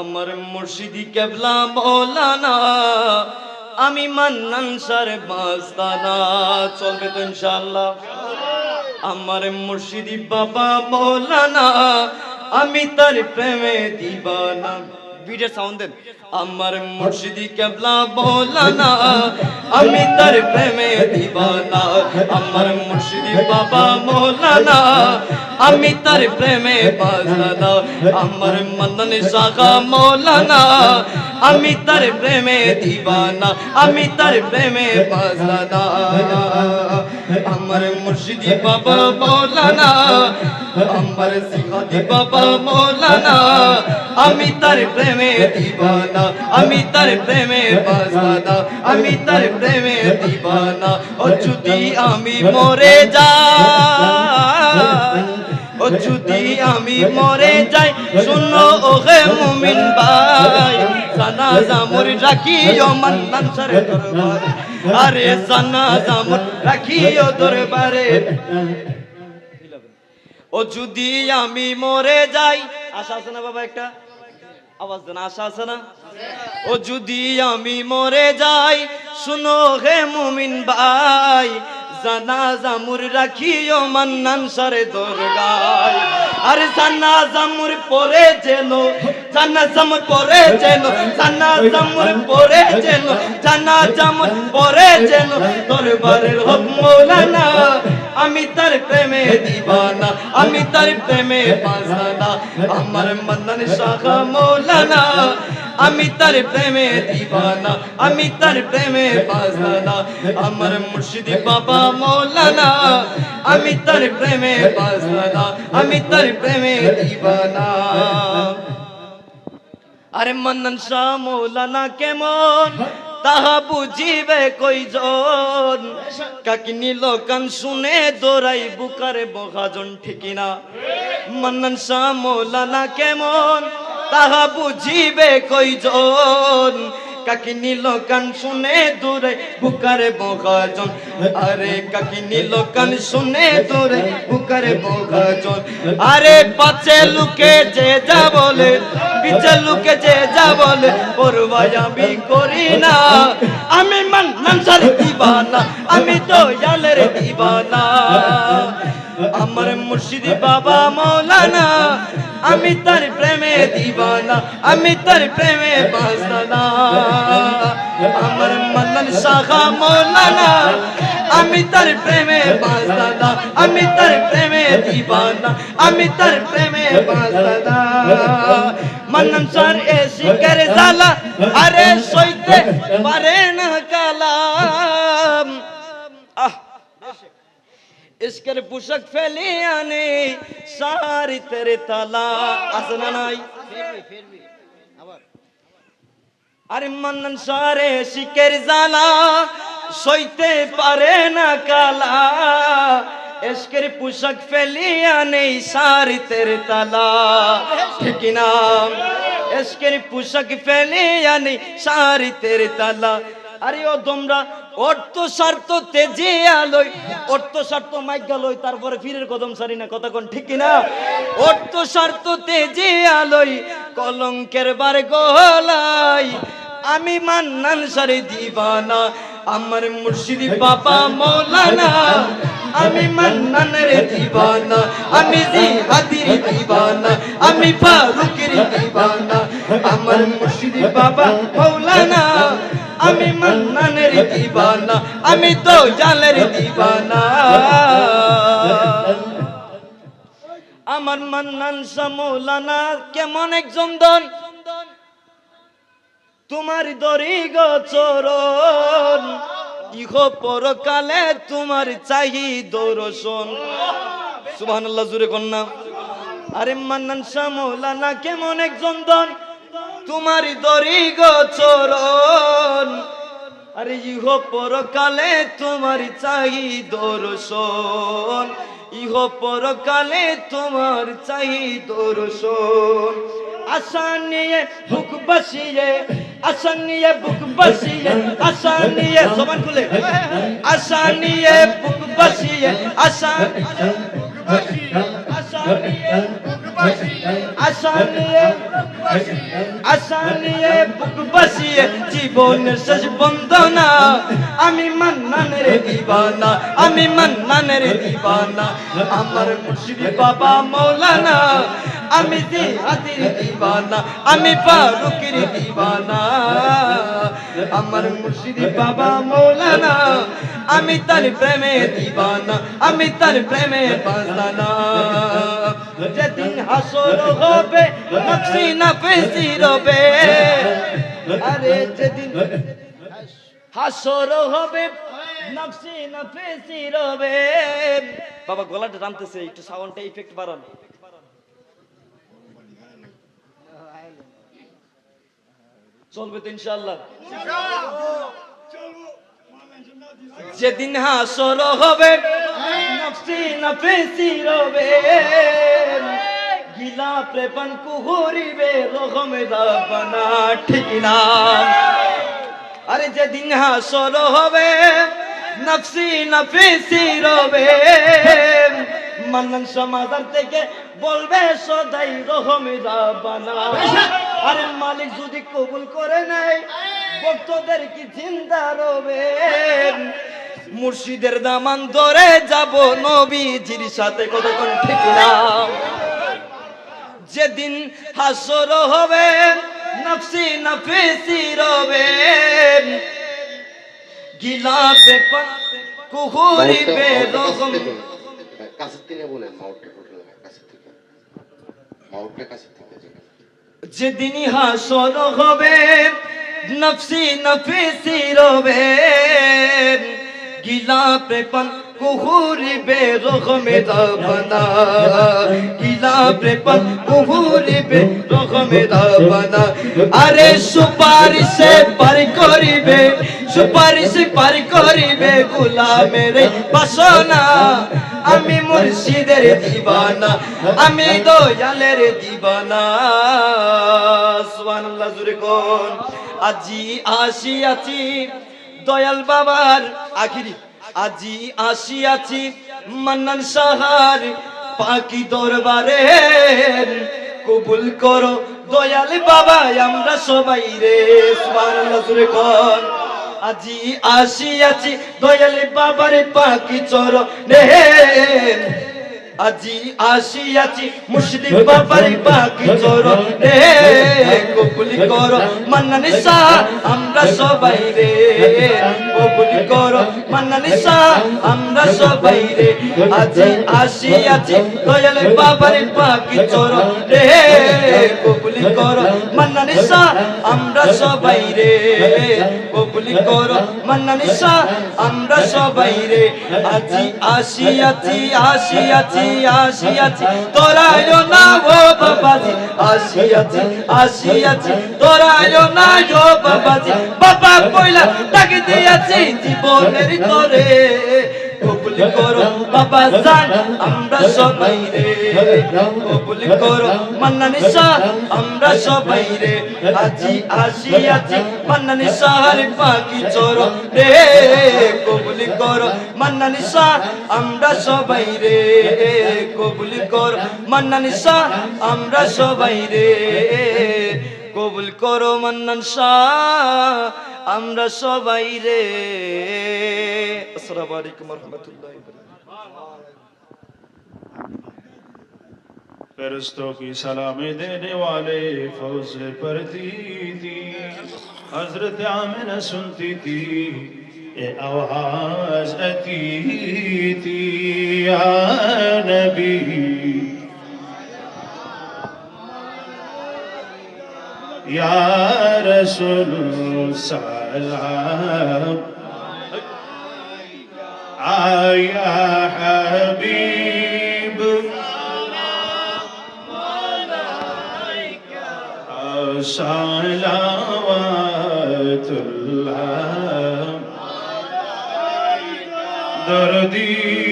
আমার মুর্শিদি কেবলা মৌলানা, আমি মান্নান সার বাস্তানা চলবে তো ইনশাল্লাহ আমার মুর্শিদি বাবা মৌলানা, আমি তার প্রেমে দিবানা। বিটের সাউন্ড দেন। আমার মুর্শিদি কেবলা মৌলানা, আমি তার প্রেমে দিবানা। আমার মুর্শিদি বাবা মৌলানা, আমি তার প্রেমে বাজানা। আমার মদন শাখা মৌলানা, আমি তার প্রেমে দিবানা। আমি তার প্রেমে বাজানা। আমার মুর্শিদি বাবা মৌলানা, আমার সিহাদি বাবা মৌলানা, আমি তার প্রেমে দিবানা, আমি তার প্রেমে বাজানা আমি তার প্রেমে দিবানা। ও যদি আমি মরে যাই, ও যদি আমি মরে যাই, শুনো ওহে মুমিন ভাই, জানাজা মোর রাখিও মান্নান সারে দরবারে, আরে জানাজা মোর রাখিও দরবারে। ও যদি আমি মরে যাই, আশা আছে না বাবা একটা? আওয়াজ দেন, আশা আছে না? ও যদি আমি মরে যাই, শুনো হে মুমিন ভাই, জানাজা মুর রাখিও মান্নান সারে দরগায়। আরে জানাজা মুর পরে যেন জানাজা মুর পরে যেন জানাজা মুর পরে যেন জানাজা মুর পরে যেন দরবারের হক মৌলানা, আমি তার প্রেমে দিবানা, আমি তার প্রেমে বাজানা। আমার মন্দান শাখা মৌলানা, আমি তার প্রেমে দিবানা, আমি তার প্রেমে বাজানা। আমার মুর্শিদি বাবা মৌলানা, আমি তার প্রেমে বাজানা, আমি তার প্রেমে দিবানা আরে মন্নন শাহ মৌলানা কেমন তাহা বুঝিবে কইজন কাকিনি লোকান শুনে দৌড়াই বুকারে বহাজন ঠিকিনা মন্নন শাহ মৌলানা কেমন তাহা বুঝিবে কইজন কাকি নীল কান শুনে দূরে, বুকারে বগাজন আরে কাকি নীল কান শুনে দূরে, বুকারে বগাজন আরে পাছে লুকে যে যা বলে, পিছে লুকে যে যা বলে পরবাই আমি করি না। আমি মান মানসার দিবানা, আমি তো জালের দিবানা। আমার মুর্শিদি বাবা মৌলানা আমি তার প্রেমে দিবানা, আমি তার প্রেমে বাসনা আমার মন্নন শাখা মৌলানা, আমি তার প্রেমে বাসনা আমি তার প্রেমে দিবানা, আমি তার প্রেমে বাসনা মন্নন সার এ শিকার জালা আরে সইতে পারে না কালাম ইশকের পোশাক ফেলে আনে সারি তেরে তালা আছে না নাই? আরে মন্নন সারে শিকের জালা সইতে পারে না কালা। এসকের পোশাক ফেলিয়া নেই সারি তেরে তালা ঠিক না এসকের পোশাক ফেলিয়া নেই সারি তেরে তালা। আরে ও তোমরা আলোয় তারপরে কদম না কলঙ্কের বার গলাই আমি মান্নান সারে দিবানা, আমার মুর্শিদি বাবা মৌলানা, আমি মান্নানের দিবানা, আমি জিহাদির দিবানা, আমি ফারুকের দিবানা, আমার মুর্শিদি বাবা মৌলানা আমি মান্নানের দিবানা, আমি তো জালের দিবানা। আমার মান্নান শাহ মৌলানা কেমন একজন দন তোমার দরি গচরণ ইহ পরকালে তোমার চাহি দৌরসন সুবহানাল্লাহ জুড়ে কন্যা। আরে মান্নান শাহ কেমন একজন দন তোমার দরি গচরণ আরে ইহ পরকালে তোমার চাহি দর্শন। ইহ পরকালে তোমার চাহি দর্শন। আশা নিয়ে বুক বসিয়ে, আশা নিয়ে বুক বসিয়ে, আশা সমান খুলে। আশা বুক বসিয়ে, আশা আশা আশা নিয়ে আশা নিয়ে বুক বাসিয়ে জীবন শেষ বন্দনা। আমি মান্নানের দিবানা, আমি মান্নানের দিবানা। আমার মুর্শিদি বাবা মৌলানা আমি জিহাদির দিবানা, আমি ফারুকের দিবানা। আমার মুর্শিদি বাবা মৌলানা, আমি তার প্রেমে দিবানা, আমি তার প্রেমে বাজানা যেদিন হাসর হবে, নকশি নাফেসি রবে। আরে যেদিন হাসর হবে, নকশি নাফেসি রবে। বাবা, গলাটা টানতেছে, একটু সাউন্ডটা ইফেক্ট বাড়ান। চলবে তো ইনশাআল্লাহ। যেদিন হাসর হবে, নফসি নফেসি গিলা প্রেপন কুহুরিবে রহমে রাবনা আরে যেদিন হাসর হবে, নফসি নফেসি রবে। মান্নান সমাদার থেকে বলবে, সদাই রহমে রাবনা আরে মালিক যদি কবুল করে নেয় ভক্তদের কি চিন্তা রবে? মুর্শিদের দামান ধরে যাব নবীজির সাথে কতক্ষণ ঠিক না? যেদিন হাসর হবে নফসি নফিসি রবে। গিলাপে কুহুরিবে রকম। কাছের থেকে বলেন মাউটটা টোটাল কাছের থেকে। মাউটটা কাছের থেকে। যেদিন হাসর হবে নফসি নফিসি রবে গিলাপে পন কুহুরিবে রকমে দাবনা গিলাপে পন কুহুরিবে রকমে দাবনা আরে সুপারিশে পার করিবে, সুপারিশে পার করিবে গোলামের বাসনা। আমি মুর্শিদের দিবানা, আমি দয়ালের দিবানা। সুবহানাল্লাহ, জুরে কোন? আজি আসিয়াছি, দয়াল বাবার আখিরি। আজি আসিয়াছি মান্নান সাহার পাকি দরবারে কবুল করো দয়াল বাবা আমরা সবাই রে, সুবহানাল্লাহ কর আজি আসিয়াছি দয়াল বাবার পাকি চর রে আজি আসিয়াছি মুর্শিদি বাবার পাকি চর রে কবুল করো মান্নানি শাহ আমরা সবাই রে কবুল করো মান্নানি শাহ আমরা সবাই রে আজি আসিয়াছি দয়াল বাবার পাকি চর রে কবুল করো মান্নানি শাহ আমরা সবাই রে কবুল করো মান্নানি শাহ আমরা সবাই রে আজি আসিয়াছি আসিয়াছি আসিয়াছি তোরায় না গো বাবাজি, আসিয়াছি আসিয়াছি তোরায় না গো বাবাজি। বাবা কইলা, ডাকি দিয়াছি জীবনের তরে। কবুল করো বাবা জান আমরা সবাই রে কবুল করো মান্নানি শাহ আমরা সবাই রে আজি আসিয়াছি মান্নানি শাহর পাখি চোর রে কবুল করো মান্নানি শাহ আমরা সবাই রে কবুল করো মান্নানি শাহ আমরা সবাই রে কবুল করো মান্নান শাহ আমরা সবাই রে। আসসালামু আলাইকুম রহমতুল্লাহ فرشتوں کی سلام دینے والے فوز پر دی تھی حضرت آمین سنتی تھی اے آواز اتی تھی یا نبی یا رسول صلی اللہ العاب يا حبيب. صلوات الله. دردي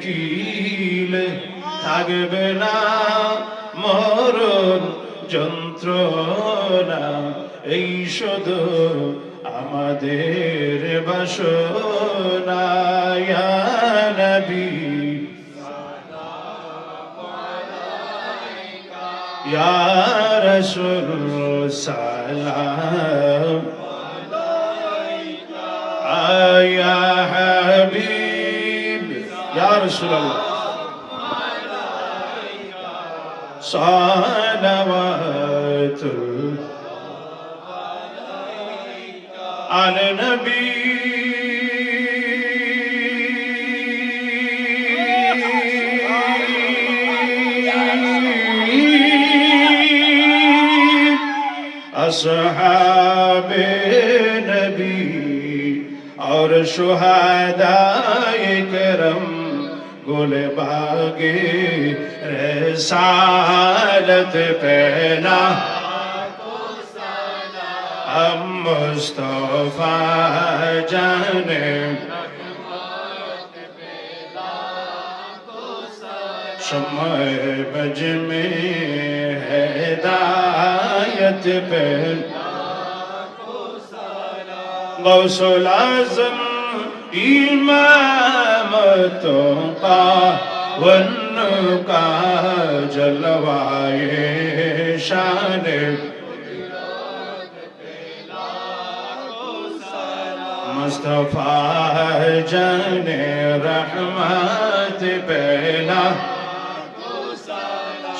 কিলে থাকবে না মরণ যন্ত্রণা। এই সদ আমাদের বাসনায়া নবী। ইয়া রাসূল সালাম। আয়া صلوات على النبي أصحاب النبي اور شهداء کرم گل باغی رسالت پہلا ہم مصطفیٰ جانے شمع بج میں ہدایت پہلا غوث العظم इमामत का वन का जलवाए शान मुस्तफा जन रहमत पहला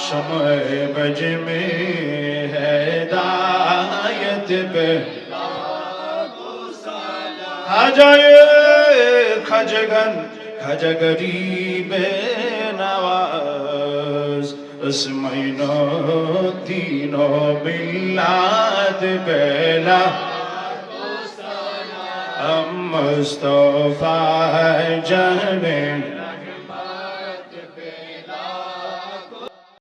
समय बज में हैदायत पे খাজগন খাজ গরিবে নওয়াজ اسمين الدين بالله بلا أم مصطفى جانب